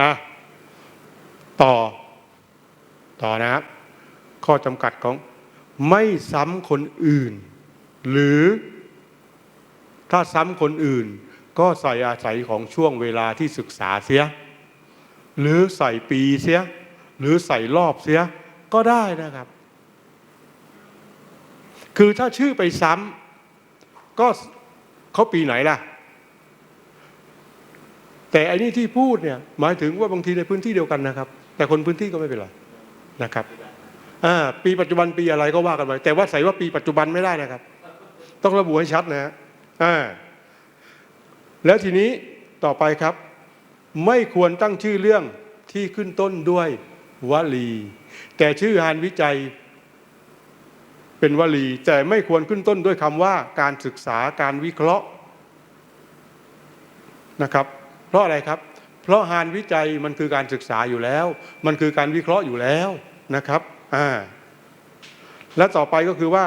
อะต่อ ต่อนะครับ ข้อจำกัดของไม่ซ้ำคนอื่น หรือถ้าซ้ำคนอื่น ก็ใส่อาศัยของช่วงเวลาที่ศึกษาเสีย หรือใส่ปีเสีย หรือใส่รอบเสีย ก็ได้นะครับ คือถ้าชื่อไปซ้ำก็เขาปีไหนล่ะ แต่อันนี้ที่พูดเนี่ยหมายถึงว่าบางทีในพื้นที่เดียวกันนะครับ แต่คนพื้นที่ก็ไม่เป็นไรนะครับปีปัจจุบันปีอะไรก็ว่ากันไปแต่ว่าใส่ว่าปีปัจจุบันไม่ได้นะครับ ต้องระบุให้ชัดนะฮะแล้วทีนี้ต่อไปครับ ไม่ควรตั้งชื่อเรื่องที่ขึ้นต้นด้วยวลี แต่ชื่อหานวิจัยเป็นวลี แต่ไม่ควรขึ้นต้นด้วยคำว่าการศึกษาการวิเคราะห์นะครับ เพราะอะไรครับ เพราะหานวิจัยมันคือการศึกษาอยู่แล้ว มันคือการวิเคราะห์อยู่แล้วนะครับอ่าและต่อไปก็คือว่า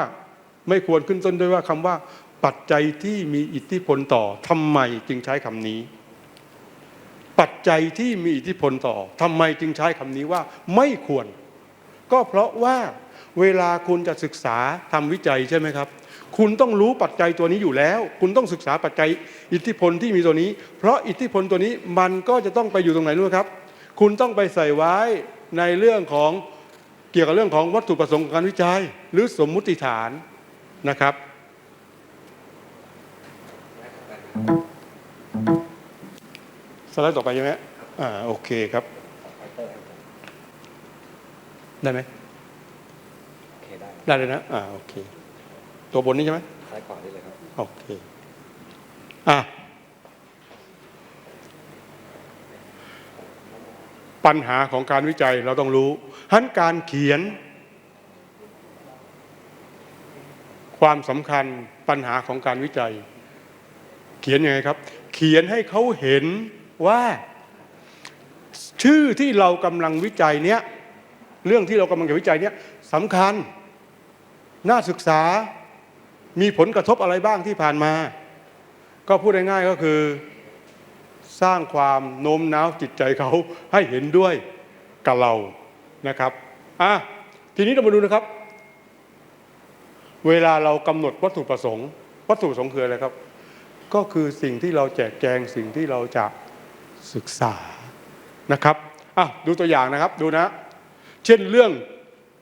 ไม่ควรขึ้นต้นด้วยว่าคำว่า ปัจจัยที่มีอิทธิพลต่อทำไมจึงใช้คำนี้ ปัจจัยที่มีอิทธิพลต่อทำไมจึงใช้คำนี้ว่า ไม่ควร ก็เพราะว่าเวลาคุณจะศึกษาทำวิจัยใช่ไหมครับ คุณต้องรู้ปัจจัยตัวนี้อยู่แล้ว คุณต้องศึกษาปัจจัยอิทธิพลที่มีตัวนี้ เพราะอิทธิพลตัวนี้มันก็จะต้องไปอยู่ตรงไหนรู้ไหมครับ คุณต้องไปใส่ไว้ในเรื่องของเกี่ยวกับเรื่องของวัตถุประสงค์ของการวิจัย หรือสมมุติฐานนะครับสไลด์ต่อไปใช่ไหมอ่าโอเคครับ ได้ไหมโอเคได้ได้เลยนะ อ่าโอเค ตัวบนนี้ใช่ไหมซ้ายขวาได้เลยครับ โอเคอะปัญหาของการวิจัยเราต้องรู้ทั้นการเขียน ความสำคัญปัญหาของการวิจัย เขียนยังไงครับ เขียนให้เขาเห็นว่า ชื่อที่เรากำลังวิจัยเนี้ยเรื่องที่เรากำลังจะวิจัยเนี้ยสำคัญ น่าศึกษา มีผลกระทบอะไรบ้างที่ผ่านมา ก็พูดง่ายๆก็คือ สร้างความโน้มน้าวจิตใจเขาให้เห็นด้วยกับเรานะครับอะทีนี้เรามาดูนะครับ เวลาเรากำหนดวัตถุประสงค์ วัตถุประสงค์คืออะไรครับ ก็คือสิ่งที่เราแจกแจงสิ่งที่เราจะศึกษานะครับอะดูตัวอย่างนะครับดูนะ เช่นเรื่อง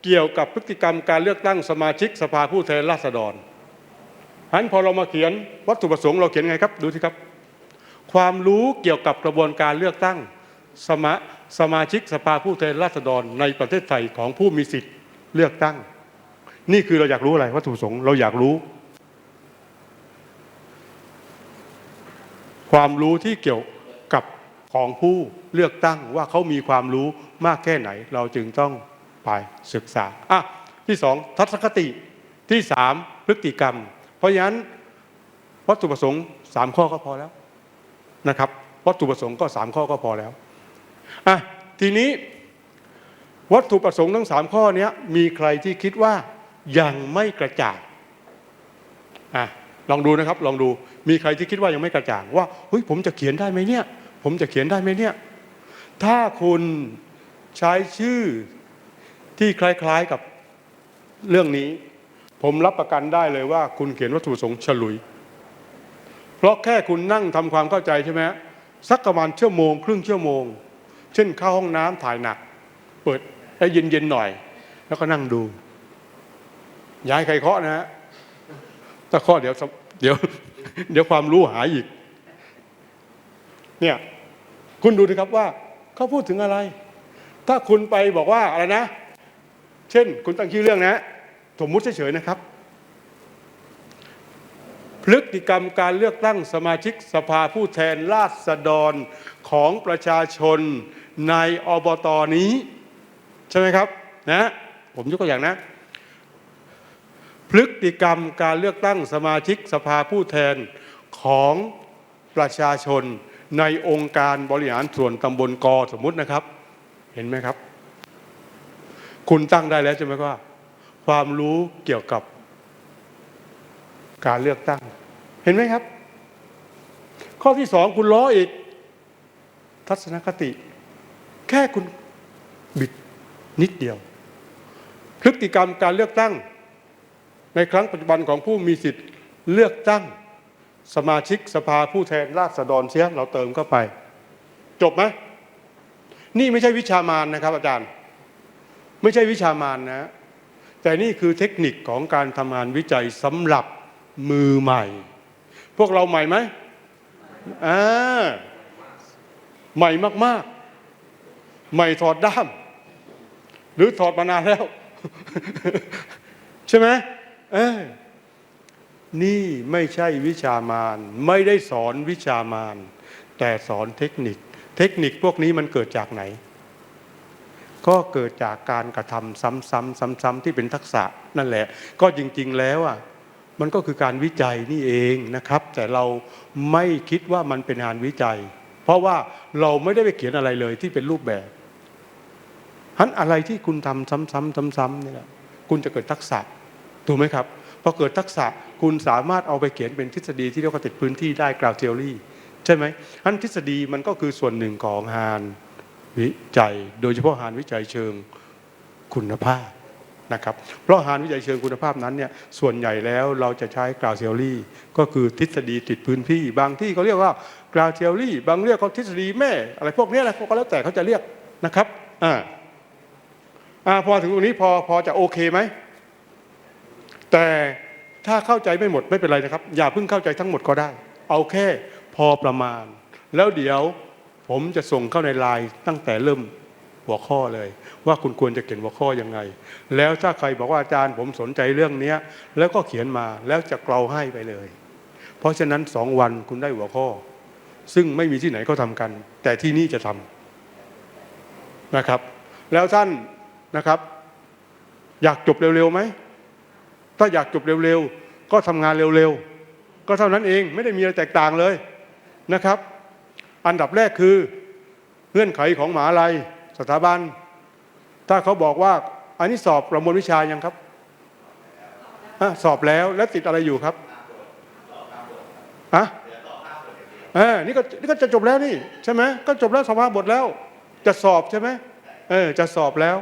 เกี่ยวกับพฤติกรรมการเลือกตั้งสมาชิกสภาผู้แทนราษฎร ฉะนั้นพอเรามาเขียนวัตถุประสงค์เราเขียนไงครับดูสิครับ ความรู้เกี่ยวกับกระบวนการเลือกตั้งสมาสมาชิกสภาผู้แทนราษฎรในประเทศไทยของผู้มีสิทธิ์เลือกตั้ง นี่คือเราอยากรู้อะไรวัตถุประสงค์เราอยากรู้ ความรู้ที่เกี่ยวกับของผู้เลือกตั้งว่าเขามีความรู้มากแค่ไหน เราจึงต้องไปศึกษาอะที่สองทัศนคติที่สามพฤติกรรม เพราะฉะนั้นวัตถุประสงค์สามข้อก็พอแล้วนะครับ วัตถุประสงค์ก็สามข้อก็พอแล้วอะทีนี้วัตถุประสงค์ทั้งสามข้อเนี้ยมีใครที่คิดว่ายังไม่กระจ่างอะลองดูนะครับ ลองดูมีใครที่คิดว่ายังไม่กระจ่างว่าเฮ้ยผมจะเขียนได้ไหมเนี่ย ผมจะเขียนได้ไหมเนี่ย ถ้าคุณใช้ชื่อที่คล้าย ๆกับเรื่องนี้ ผมรับประกันได้เลยว่าคุณเขียนวัตถุประสงค์ฉลุย เพราะแค่คุณนั่งทำความเข้าใจใช่ไหมสักประมาณชั่วโมง ครึ่งชั่วโมง เช่นเข้าห้องน้ำถ่ายหนัก เปิดให้เย็นๆหน่อย แล้วก็นั่งดูย้ายใครเคาะนะฮะถ้าเคาะเดี๋ยวเดี๋ยว เดี๋ยวความรู้หายอีก เนี่ยคุณดูดิครับว่าเขาพูดถึงอะไร ถ้าคุณไปบอกว่าอะไรนะ เช่น คุณตั้งชื่อเรื่องนะ สมมุติเฉยๆนะครับ พฤติกรรมการเลือกตั้งสมาชิกสภาผู้แทนราษฎรของประชาชนในอบตนี้ ใช่ไหมครับนะผมยกตัวอย่างนะพฤติกรรมการเลือกตั้งสมาชิกสภาผู้แทนของประชาชนในองค์การบริหารส่วนตำบลกสมมุตินะครับ เห็นไหมครับ คุณตั้งได้แล้วใช่ไหมว่า ความรู้เกี่ยวกับการเลือกตั้ง เห็นไหมครับ ข้อที่สองคุณล้ออีก ทัศนคติ แค่คุณบิดนิดเดียว พฤติกรรมการเลือกตั้ง ในครั้งปัจจุบันของผู้มีสิทธิ์เลือกตั้ง สมาชิกสภาผู้แทนราษฎรเสียเราเติมเข้าไป จบไหมนี่ไม่ใช่วิชามานนะครับ อาจารย์ ไม่ใช่วิชามานนะ แต่นี่คือเทคนิคของการทำงานวิจัยสำหรับมือใหม่ พวกเราใหม่ไหมอ่าใหม่มาก ๆ ใหม่ถอดด้าม หรือถอดมานานแล้ว ใช่ไหมเออนี่ไม่ใช่วิชามาน ไม่ได้สอนวิชามาน แต่สอนเทคนิค เทคนิคพวกนี้มันเกิดจากไหน ก็เกิดจากการกระทำซ้ำๆซ้ำๆที่เป็นทักษะนั่นแหละ ก็จริง ๆ แล้วอะมันก็คือการวิจัยนี่เองนะครับ แต่เราไม่คิดว่ามันเป็นงานวิจัย เพราะว่าเราไม่ได้ไปเขียนอะไรเลยที่เป็นรูปแบบฮันอะไรที่คุณทำซ้ำๆซ้ำๆนี่แหละคุณจะเกิดทักษะถูกไหมครับพอเกิดทักษะคุณสามารถเอาไปเขียนเป็นทฤษฎีที่เรียกว่าติดพื้นที่ได้กราวเทอรี่ใช่ไหมฮันทฤษฎีมันก็คือส่วนหนึ่งของงาน วิจัย โดยเฉพาะหารวิจัยเชิงคุณภาพนะครับเพราะหารวิจัยเชิงคุณภาพนั้นเนี่ยส่วนใหญ่แล้วเราจะใช้กราวเทอรี่ก็คือทฤษฎีติดพื้นที่ บางที่เขาเรียกว่ากราวเทอรี่บางเรียกเขาทฤษฎีแม่ อะไรพวกนี้ยนะก็แล้วแต่เขาจะเรียกนะครับอ่าอ่าพอถึงตรงนี้พอพอจะโอเคไหมแต่ถ้าเข้าใจไม่หมดไม่เป็นไรนะครับ อย่าเพิ่งเข้าใจทั้งหมดก็ได้ เอาแค่พอประมาณ แล้วเดี๋ยว ผมจะส่งเข้าในไลน์ตั้งแต่เริ่มหัวข้อเลย ว่าคุณควรจะเขียนหัวข้อยังไง แล้วถ้าใครบอกว่าอาจารย์ผมสนใจเรื่องนี้แล้วก็เขียนมาแล้วจะเกลาให้ไปเลย เพราะฉะนั้นสองวันคุณได้หัวข้อ ซึ่งไม่มีที่ไหนเขาทำกัน แต่ที่นี่จะทำนะครับ แล้วท่านนะครับ อยากจบเร็วๆไหมถ้าอยากจบเร็วๆก็ทำงานเร็วๆก็เท่านั้นเองไม่ได้มีอะไรแตกต่างเลยนะครับ อันดับแรกคือเงื่อนไขของหมหาลัยสถาบัน ถ้าเขาบอกว่าอันนี้สอบประมวลวิชายังครับอะสอบแล้วแล้วติดอะไรอยู่ครับอะเออนี่ก็นี่ก็จะจบแล้วนี่ใช่ไหมก็จบแล้วสภาพบทแล้ว จะสอบใช่ไหมเออจะสอบแล้ว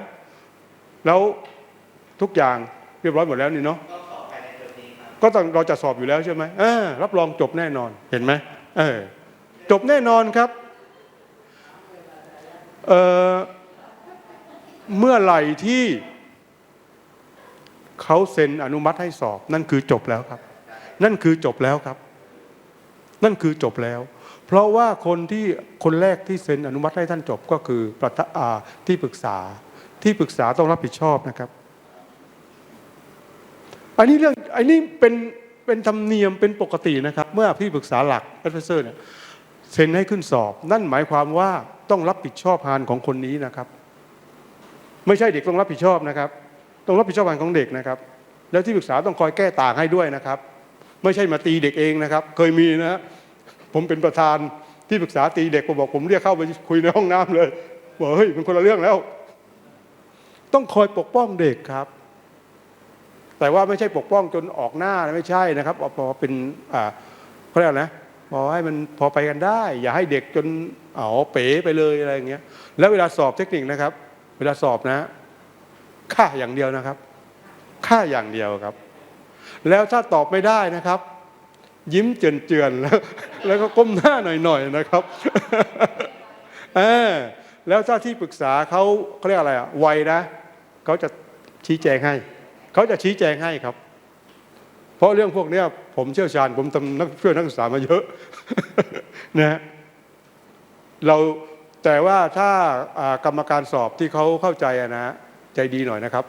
แล้วทุกอย่างเรียบร้อยหมดแล้วนี่เนาะก็ต้องเราจะสอบอยู่แล้วใช่ไหมเออรับรองจบแน่นอนเห็นไหมเออ จบแน่นอนครับเเมื่อไหร่ที่เขาเซ็นอนุมัติให้สอบ นั่นคือจบแล้วครับ นั่นคือจบแล้วครับ นั่นคือจบแล้ว เพราะว่าคนที่คนแรกที่เซ็นอนุมัติให้ท่านจบก็คือประธาที่ปรึกษาที่ปรึกษาต้องรับผิดชอบนะครับอันนี้เรื่องอันนี้เป็นเป็นธรรมเนียมเป็นปกตินะครับ เมื่อที่ปรึกษาหลักแอดเฟเซอร์เนี่ย เซ็นให้ขึ้นสอบ นั่นหมายความว่าต้องรับผิดชอบงานของคนนี้นะครับ ไม่ใช่เด็กต้องรับผิดชอบนะครับ ต้องรับผิดชอบงานของเด็กนะครับ แล้วที่ปรึกษาต้องคอยแก้ต่างให้ด้วยนะครับ ไม่ใช่มาตีเด็กเองนะครับ เคยมีนะผมเป็นประธานที่ปรึกษาตีเด็กผมบอกผมเรียกเข้าไปคุยในห้องน้ำเลยบอกเฮ้ยมันคนละเรื่องแล้ว ต้องคอยปกป้องเด็กครับ แต่ว่าไม่ใช่ปกป้องจนออกหน้าไม่ใช่นะครับพอเป็นอ่าเขาเรียกอะไรนะ พอให้มันพอไปกันได้ อย่าให้เด็กจนอ๋อเป๋ไปเลยอะไรอย่างเงี้ย แล้วเวลาสอบเทคนิคนะครับ เวลาสอบนะ ค่าอย่างเดียวนะครับ ค่าอย่างเดียวครับ แล้วถ้าตอบไม่ได้นะครับ ยิ้มเจือนๆแล้ว แล้วก็ก้มหน้าหน่อยๆนะครับเออแล้วถ้าที่ปรึกษาเขาเขาเรียกอะไรอะไวนะเขาจะชี้แจงให้เขาจะชี้แจงให้ครับ เพราะเรื่องพวกเนี้ย ผมเชี่ยวชาญ ผมทำนักเพื่อนนักศึกษามาเยอะนะฮะเราแต่ว่าถ้ากรรมการสอบที่เขาเข้าใจนะใจดีหน่อยนะครับ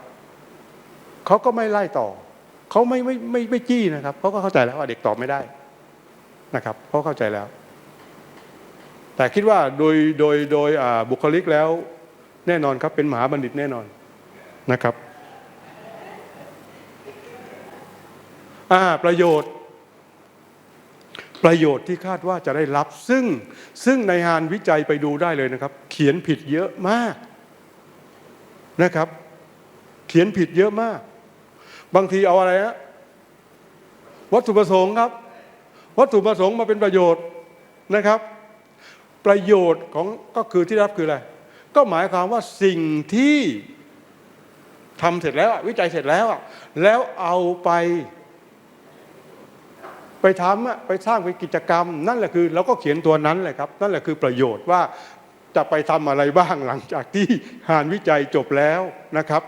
เขาก็ไม่ไล่ต่อเขาไม่ไม่ไม่ไม่จี้นะครับเขาก็เข้าใจแล้วว่าเด็กตอบไม่ได้นะครับเขาเข้าใจแล้ว แต่คิดว่าโดยโดยโดยบุคลิกแล้ว แน่นอนครับเป็นมหาบัณฑิตแน่นอนนะครับประโยชน์ ประโยชน์ที่คาดว่าจะได้รับ ซึ่งซึ่งในงานวิจัยไปดูได้เลยนะครับ เขียนผิดเยอะมากนะครับ เขียนผิดเยอะมาก บางทีเอาอะไรฮะวัตถุประสงค์ครับ วัตถุประสงค์มาเป็นประโยชน์นะครับ ประโยชน์ของก็คือที่รับคืออะไร ก็หมายความว่าสิ่งที่ทำเสร็จแล้ววิจัยเสร็จแล้วแล้วเอาไป ไปทำอะไปสร้างเป็นกิจกรรม นั่นแหละคือเราก็เขียนตัวนั้นแหละครับ นั่นแหละคือประโยชน์ว่าจะไปทำอะไรบ้างหลังจากที่งานวิจัยจบแล้วนะครับ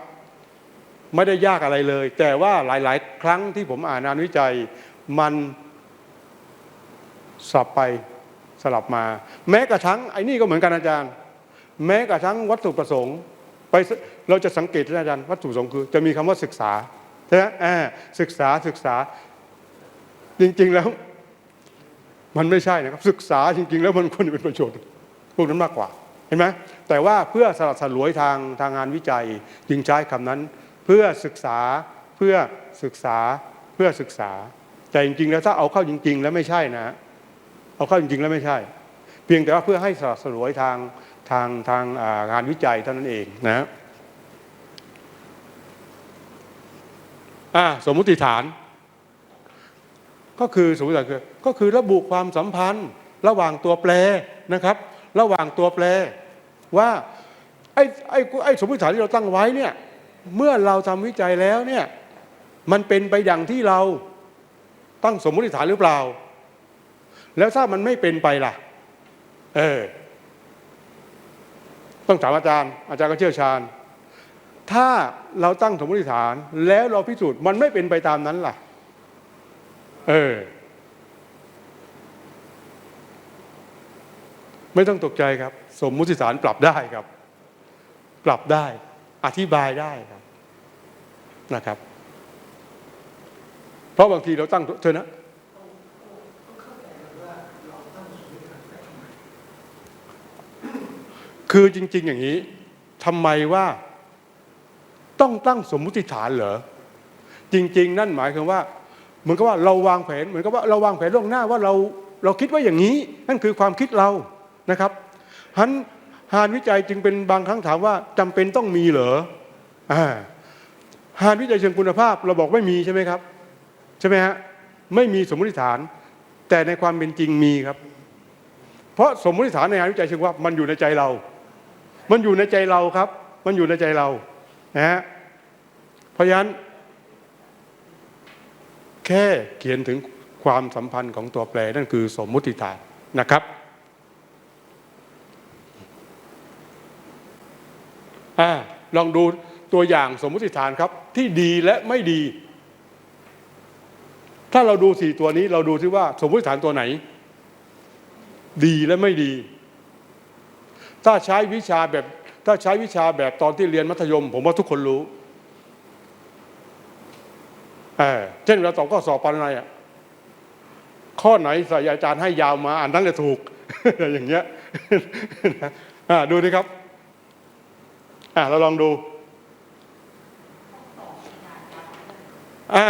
ไม่ได้ยากอะไรเลย แต่ว่าหลาย ๆ ครั้งที่ผมอ่านงานวิจัยมันสับไปสลับมา แม้กระทั่งไอ้นี่ก็เหมือนกันอาจารย์ แม้กระทั่งวัตถุประสงค์ไปเราจะสังเกตนะอาจารย์วัตถุประสงค์คือ จะมีคำว่าศึกษาใช่ไหมอ่าศึกษาศึกษา จริง ๆ แล้ว มันไม่ใช่นะครับ ศึกษาจริง ๆ แล้วมันควรจะเป็นประโยชน์พวกนั้นมากกว่า เห็นไหมแต่ว่าเพื่อสลัดสลวยทางทางงานวิจัย จึงใช้คำนั้น เพื่อศึกษาเพื่อศึกษาเพื่อศึกษา แต่จริง ๆ แล้วถ้าเอาเข้าจริง ๆ แล้วไม่ใช่นะ เอาเข้าจริง ๆ แล้วไม่ใช่ เพียงแต่ว่าเพื่อให้สลัดสลวยทางทางทางงานวิจัยเท่านั้นเองนะอ่าสมมุติฐาน ก็คือสมมติฐานคือก็คือระบุความสัมพันธ์ระหว่างตัวแปรนะครับ ระหว่างตัวแปรว่าไอ้ไอ้ไอ้สมมติฐานที่เราตั้งไว้เนี่ยเมื่อเราทำวิจัยแล้วเนี่ยมันเป็นไปอย่างที่เราตั้งสมมติฐานหรือเปล่า แล้วถ้ามันไม่เป็นไปล่ะ เออ ต้องถามอาจารย์ อาจารย์ก็เชี่ยวชาญ ถ้าเราตั้งสมมติฐานแล้วเราพิสูจน์มันไม่เป็นไปตามนั้นล่ะ เออ ไม่ต้องตกใจครับ สมมุติฐานปรับได้ครับ ปรับได้ อธิบายได้ครับนะครับ เพราะบางทีเราตั้งเธอนะคือจริง ๆ อย่างนี้ทำไมว่าต้องตั้งสมมุติฐานเหรอ จริง ๆ นั่นหมายความว่า เหมือนกับว่าเราวางแผนเหมือนกับว่าเราวางแผนล่วงหน้าว่าเราเราคิดว่าอย่างนี้ นั่นคือความคิดเรานะครับฮันหานวิจัยจึงเป็นบางครั้งถามว่าจำเป็นต้องมีเหรออ่าหานวิจัยเชิงคุณภาพเราบอกไม่มีใช่ไหมครับ ใช่ไหมฮะไม่มีสมมติฐาน แต่ในความเป็นจริงมีครับ เพราะสมมติฐานในงานวิจัยเชิงคุณภามันอยู่ในใจเรา มันอยู่ในใจเราครับ มันอยู่ในใจเรานะฮะเพราะฉะนั้น แค่เขียนถึงความสัมพันธ์ของตัวแปรนั่นคือสมมุติฐานนะครับอลองดูตัวอย่างสมมุติฐานครับ ที่ดีและไม่ดี ถ้าเราดูสี่ตัวนี้เราดูที่ว่าสมมุติฐานตัวไหน ดีและไม่ดี ถ้าใช้วิชาแบบถ้าใช้วิชาแบบตอนที่เรียนมัธยม ผมว่าทุกคนรู้ เออเช่นเราตอบข้อสอบปานในอะข้อไหนศาสตราจารย์ให้ยาวมาอันนั้นแหละถูกอย่างเงี้ยดูดิครับอ่าเราลองดูอ่า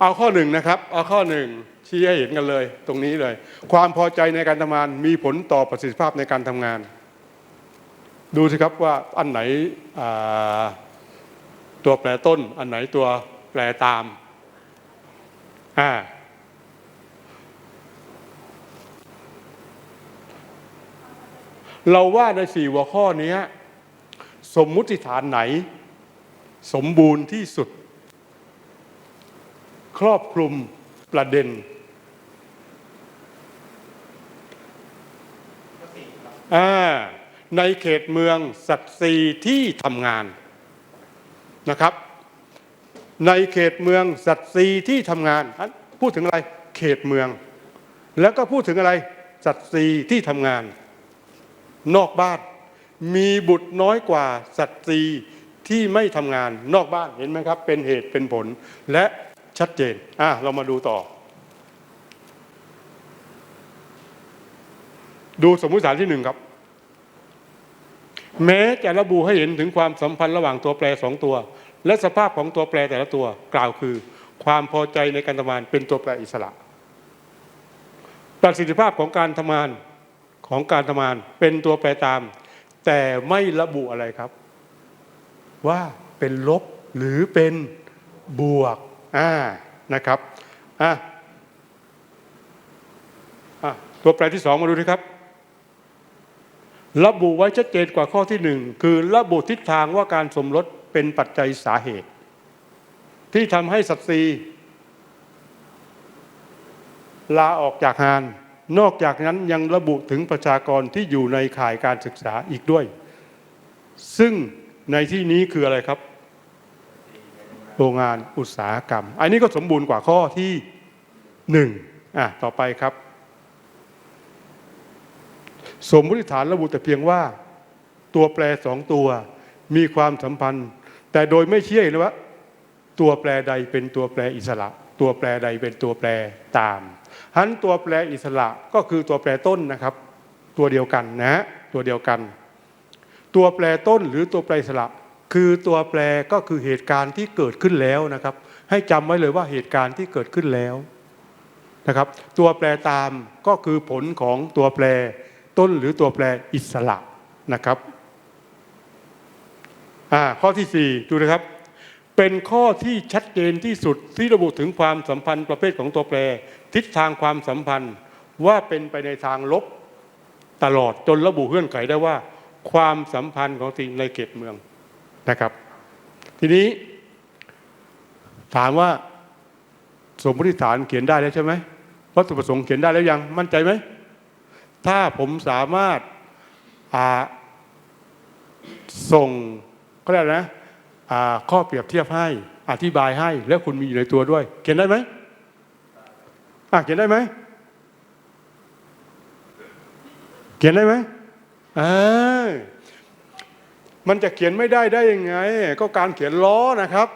เอาข้อหนึ่งนะครับ เอาข้อหนึ่งชี้ให้เห็นกันเลย ตรงนี้เลย ความพอใจในการทำงานมีผลต่อประสิทธิภาพในการทำงาน ดูสิครับว่าอันไหนตัวแปรต้น อันไหนตัว แปลตามอ่าเราว่าในสี่หัวข้อนี้สมมุติฐานไหน สมบูรณ์ที่สุด ครอบคลุมประเด็นในเขตเมืองสัตว์ซีที่ทำงานนะครับ ในเขตเมืองสัตว์ซีที่ทำงานพูดถึงอะไรเขตเมือง แล้วก็พูดถึงอะไรสัตว์ซีที่ทำงาน นอกบ้านมีบุตรน้อยกว่าสัตว์ซีที่ไม่ทำงานนอกบ้านเห็นไหมครับ เป็นเหตุเป็นผลและชัดเจนอะเรามาดูต่อ ดูสมมุติฐานที่หนึ่งครับ แม้จะระบุให้เห็นถึงความสัมพันธ์ระหว่างตัวแปรสองตัว และสภาพของตัวแปรแต่ละตัวกล่าวคือ ความพอใจในการทำงานเป็นตัวแปรอิสระ ประสิทธิภาพของการทำงานของการทำงานเป็นตัวแปรตาม แต่ไม่ระบุอะไรครับ ว่าเป็นลบหรือเป็นบวกอ่านะครับอะอะตัวแปรที่สองมาดูนะครับระบุไว้ชัดเจนกว่าข้อที่หนึ่งคือระบุทิศทางว่าการสมรส เป็นปัจจัยสาเหตุ ที่ทำให้สัตรีลาออกจากงาน นอกจากนั้นยังระบุถึงประชากรที่อยู่ในข่ายการศึกษาอีกด้วย ซึ่งในที่นี้คืออะไรครับ โรงงานอุตสาหกรรม อันนี้ก็สมบูรณ์กว่าข้อที่หนึ่งอะต่อไปครับ สมมติฐานระบุแต่เพียงว่า ตัวแปรสองตัวมีความสัมพันธ์ แต่โดยไม่เชื่อนะว่า ตัวแปรใดเป็นตัวแปรอิสระ ตัวแปรใดเป็นตัวแปรตามหันตัวแปรอิสระก็คือตัวแปรต้นนะครับ ตัวเดียวกันนะตัวเดียวกัน ตัวแปรต้นหรือตัวแปรอิสระ คือตัวแปรก็คือเหตุการณ์ที่เกิดขึ้นแล้วนะครับ ให้จำไว้เลยว่าเหตุการณ์ที่เกิดขึ้นแล้วนะครับ ตัวแปรตามก็คือผลของตัวแปรต้นหรือตัวแปรอิสระนะครับ ข้อที่สี่ดูนะครับ เป็นข้อที่ชัดเจนที่สุดที่ระบุถึงความสัมพันธ์ประเภทของตัวแปร ทิศทางความสัมพันธ์ว่าเป็นไปในทางลบตลอดจนระบุเงื่อนไขได้ว่า ความสัมพันธ์ของสิ่งในเขตเมืองนะครับ ทีนี้ ถามว่าสมมติฐานเขียนได้แล้วใช่ไหมวัตถุประสงค์เขียนได้แล้วยังมั่นใจไหมถ้าผมสามารถส่ง ก็เรียกอะไรนะข้อเปรียบเทียบให้อธิบายให้ แล้วคุณมีอยู่ในตัวด้วย เขียนได้ไหมอะเขียนได้ไหมเขียนได้ไหมอ่ามันจะเขียนไม่ได้ได้ยังไง ก็การเขียนล้อนะครับ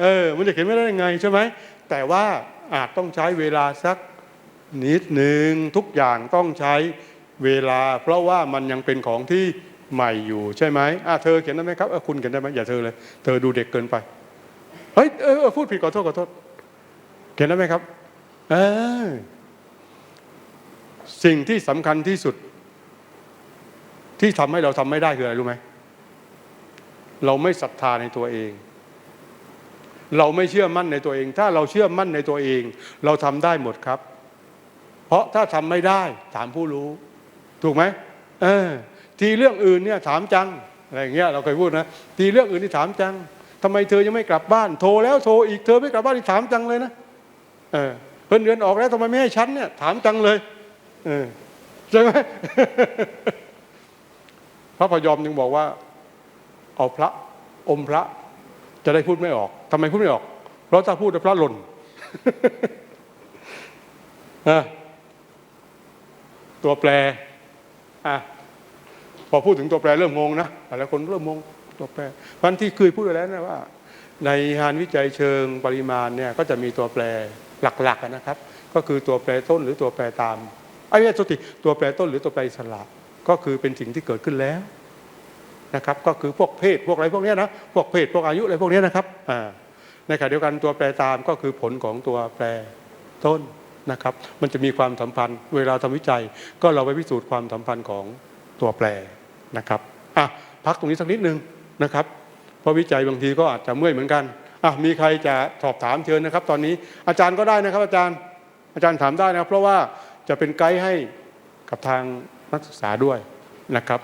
เออ มันจะเขียนไม่ได้ยังไงใช่ไหมแต่ว่าอาจต้องใช้เวลาสักนิดหนึ่งทุกอย่างต้องใช้เวลา เพราะว่ามันยังเป็นของที่ ใหม่อยู่ใช่ไหมอะเธอเขียนได้ไหมครับเออคุณเขียนได้ไหมอย่าเธอเลย เธอดูเด็กเกินไปเฮ้ยเออเออพูดผิดขอโทษขอโทษ เขียนได้ไหมครับเออสิ่งที่สำคัญที่สุด ที่ทำให้เราทำไม่ได้คืออะไรรู้ไหมเราไม่ศรัทธาในตัวเอง เราไม่เชื่อมั่นในตัวเอง ถ้าเราเชื่อมั่นในตัวเอง เราทำได้หมดครับ เพราะถ้าทำไม่ได้ ถามผู้รู้ ถูกไหมเออ ทีเรื่องอื่นเนี่ยถามจังอะไรอย่างเงี้ยเราเคยพูดนะทีเรื่องอื่นที่ถามจังทำไมเธอยังไม่กลับบ้าน โทรแล้วโทรอีกเธอไม่กลับบ้านอีกถามจังเลยนะเออเพิ่นเดือนออกแล้วทำไมไม่ให้ฉันเนี่ยถามจังเลยเออใช่ไหมพระพยอมจึงบอกว่า เอาพระอมพระจะได้พูดไม่ออกทำไมพูดไม่ออก เพราะถ้าพูดแล้วพระหล่นอะตัวแปรอะ พอพูดถึงตัวแปรเริ่มงงนะหลายคนเริ่มงงตัวแปรพันที่เคยพูดไปแล้วนะว่า ในงานวิจัยเชิงปริมาณเนี่ยก็จะมีตัวแปรหลักๆนะครับ ก็คือตัวแปรต้นหรือตัวแปรตามไอ้เนี่ยสติตัวแปรต้นหรือตัวแปรอิสระก็คือเป็นสิ่งที่เกิดขึ้นแล้วนะครับ ก็คือพวกเพศพวกอะไรพวกเนี้ยนะพวกเพศพวกอายุอะไรพวกเนี้ยนะครับอ่าในขณะเดียวกันตัวแปรตามก็คือผลของตัวแปรต้นนะครับ มันจะมีความสัมพันธ์ เวลาทำวิจัย ก็เราไปพิสูจน์ความสัมพันธ์ของตัวแปร นะครับอะพักตรงนี้สักนิดนึงนะครับ เพราะวิจัยบางทีก็อาจจะเมื่อยเหมือนกันอะมีใครจะสอบถามเชิญนะครับ ตอนนี้อาจารย์ก็ได้นะครับ อาจารย์อาจารย์ถามได้นะครับ เพราะว่าจะเป็นไกด์ให้กับทางนักศึกษาด้วยนะครับ